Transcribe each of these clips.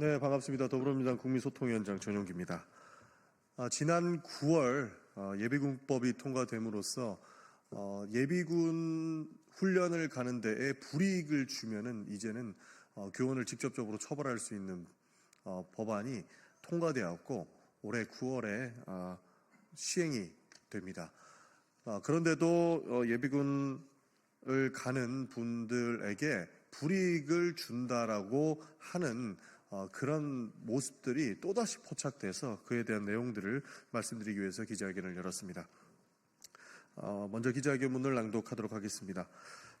네, 반갑습니다. 더불어민주당 국민소통위원장 전용기입니다. 아, 지난 9월 어, 예비군법이 통과됨으로써 어, 예비군 훈련을 가는 데에 불이익을 주면은 이제는 어, 교원을 직접적으로 처벌할 수 있는 어, 법안이 통과되었고 올해 9월에 아, 시행이 됩니다. 아, 그런데도 어, 예비군을 가는 분들에게 불이익을 준다라고 하는 어, 그런 모습들이 또다시 포착돼서 그에 대한 내용들을 말씀드리기 위해서 기자회견을 열었습니다. 어, 먼저 기자회견문을 낭독하도록 하겠습니다.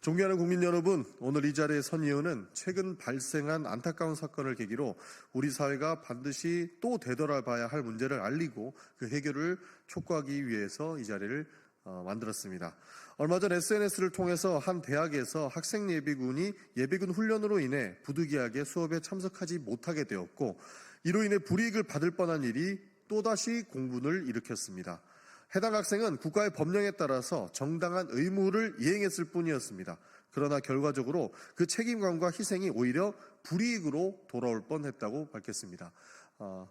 존경하는 국민 여러분, 오늘 이 자리에 선 이유는 최근 발생한 안타까운 사건을 계기로 우리 사회가 반드시 또 되돌아봐야 할 문제를 알리고 그 해결을 촉구하기 위해서 이 자리를 어, 만들었습니다. 얼마 전 SNS를 통해서 한 대학에서 학생 예비군이 예비군 훈련으로 인해 부득이하게 수업에 참석하지 못하게 되었고 이로 인해 불이익을 받을 뻔한 일이 또다시 공분을 일으켰습니다. 해당 학생은 국가의 법령에 따라서 정당한 의무를 이행했을 뿐이었습니다. 그러나 결과적으로 그 책임감과 희생이 오히려 불이익으로 돌아올 뻔했다고 밝혔습니다. 어,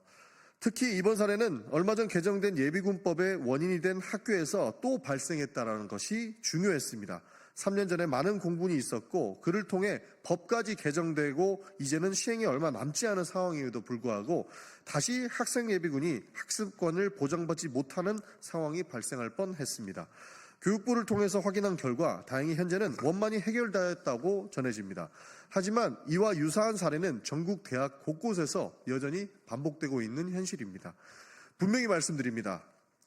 특히 이번 사례는 얼마 전 개정된 예비군법의 원인이 된 학교에서 또 발생했다라는 것이 중요했습니다. 3년 전에 많은 공분이 있었고 그를 통해 법까지 개정되고 이제는 시행이 얼마 남지 않은 상황임에도 불구하고 다시 학생 예비군이 학습권을 보장받지 못하는 상황이 발생할 뻔했습니다. 교육부를 통해서 확인한 결과 다행히 현재는 원만히 해결되었다고 전해집니다. 하지만 이와 유사한 사례는 전국 대학 곳곳에서 여전히 반복되고 있는 현실입니다. 분명히 말씀드립니다.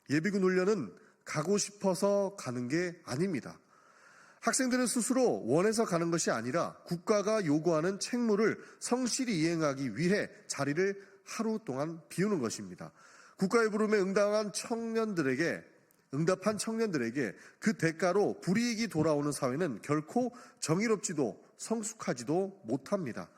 예비군 훈련은 가고 싶어서 가는 게 아닙니다. 학생들은 스스로 원해서 가는 것이 아니라 국가가 요구하는 책무를 성실히 이행하기 위해 자리를 하루 동안 비우는 것입니다. 국가의 부름에 응당한 청년들에게 응답한 청년들에게 그 대가로 불이익이 돌아오는 사회는 결코 정의롭지도 성숙하지도 못합니다.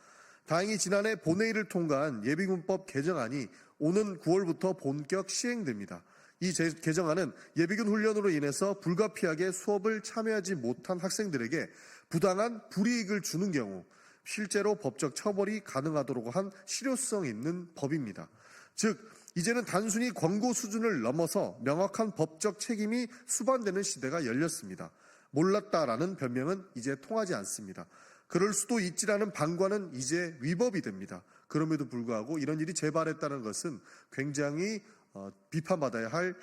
다행히 지난해 본회의를 통과한 예비군법 개정안이 오는 9월부터 본격 시행됩니다. 이 제- 개정안은 예비군 훈련으로 인해서 불가피하게 수업을 참여하지 못한 학생들에게 부당한 불이익을 주는 경우 실제로 법적 처벌이 가능하도록 한 실효성 있는 법입니다. 즉, 이제는 단순히 권고 수준을 넘어서 명확한 법적 책임이 수반되는 시대가 열렸습니다. 몰랐다라는 변명은 이제 통하지 않습니다. 그럴 수도 있지라는 방관은 이제 위법이 됩니다. 그럼에도 불구하고 이런 일이 재발했다는 것은 굉장히 어, 비판받아야 할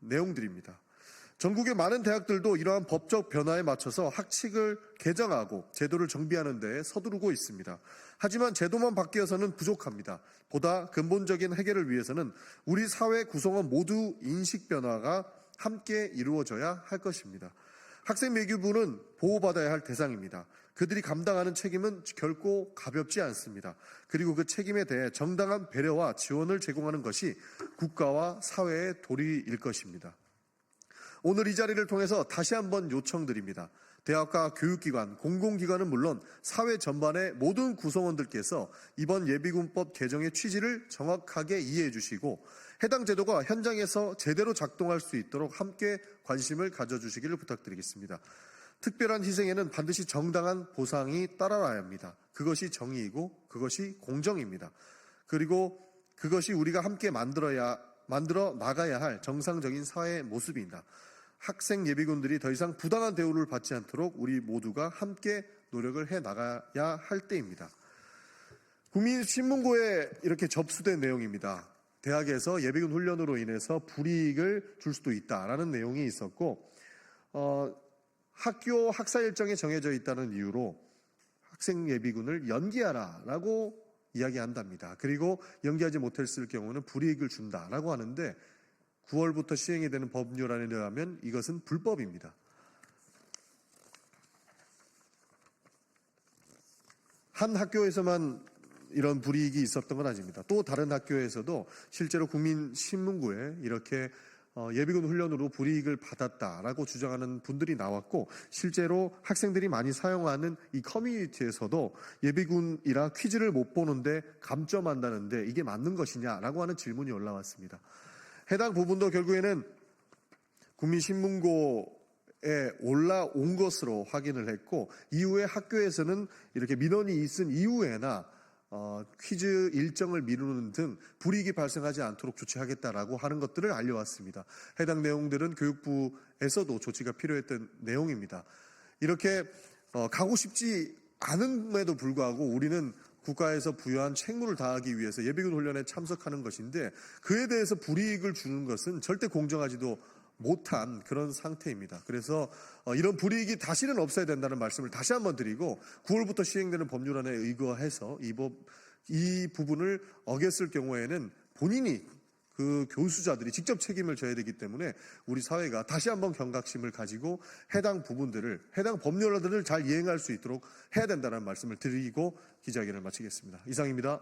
내용들입니다. 전국의 많은 대학들도 이러한 법적 변화에 맞춰서 학칙을 개정하고 제도를 정비하는 데 서두르고 있습니다. 하지만 제도만 바뀌어서는 부족합니다. 보다 근본적인 해결을 위해서는 우리 사회 구성원 모두 인식 변화가 함께 이루어져야 할 것입니다. 학생 매교부는 보호받아야 할 대상입니다. 그들이 감당하는 책임은 결코 가볍지 않습니다. 그리고 그 책임에 대해 정당한 배려와 지원을 제공하는 것이 국가와 사회의 도리일 것입니다. 오늘 이 자리를 통해서 다시 한번 요청드립니다. 대학과 교육기관, 공공기관은 물론 사회 전반의 모든 구성원들께서 이번 예비군법 개정의 취지를 정확하게 이해해 주시고 해당 제도가 현장에서 제대로 작동할 수 있도록 함께 관심을 가져주시기를 부탁드리겠습니다. 특별한 희생에는 반드시 정당한 보상이 따라와야 합니다. 그것이 정의이고 그것이 공정입니다. 그리고 그것이 우리가 함께 만들어야 만들어 나가야 할 정상적인 사회의 모습입니다. 학생 예비군들이 더 이상 부당한 대우를 받지 않도록 우리 모두가 함께 노력을 해 나가야 할 때입니다. 국민신문고에 이렇게 접수된 내용입니다. 대학에서 예비군 훈련으로 인해서 불이익을 줄 수도 있다라는 내용이 있었고, 어, 학교 학사 일정에 정해져 있다는 이유로 학생 예비군을 연기하라라고 이야기한답니다. 그리고 연기하지 못했을 경우는 불이익을 준다라고 하는데 9월부터 시행이 되는 법률안에 의하면 이것은 불법입니다. 한 학교에서만 이런 불이익이 있었던 건 아닙니다. 또 다른 학교에서도 실제로 국민신문고에 이렇게 어, 예비군 훈련으로 불이익을 받았다라고 주장하는 분들이 나왔고 실제로 학생들이 많이 사용하는 이 커뮤니티에서도 예비군이라 퀴즈를 못 보는데 감점한다는데 이게 맞는 것이냐라고 하는 질문이 올라왔습니다. 해당 부분도 결국에는 국민신문고에 올라온 것으로 확인을 했고 이후에 학교에서는 이렇게 민원이 있은 이후에나 어, 퀴즈 일정을 미루는 등 불이익이 발생하지 않도록 조치하겠다라고 하는 것들을 알려왔습니다. 해당 내용들은 교육부에서도 조치가 필요했던 내용입니다. 이렇게 어, 가고 싶지 않음에도 불구하고 우리는 국가에서 부여한 책무를 다하기 위해서 예비군 훈련에 참석하는 것인데 그에 대해서 불이익을 주는 것은 절대 공정하지도 못한 그런 상태입니다. 그래서 어, 이런 불이익이 다시는 없어야 된다는 말씀을 다시 한번 드리고 9월부터 시행되는 법률안에 의거해서 이, 법, 이 부분을 어겼을 경우에는 본인이 그 교수자들이 직접 책임을 져야 되기 때문에 우리 사회가 다시 한번 경각심을 가지고 해당 부분들을 해당 법률안들을 잘 이행할 수 있도록 해야 된다는 말씀을 드리고 기자회견을 마치겠습니다. 이상입니다.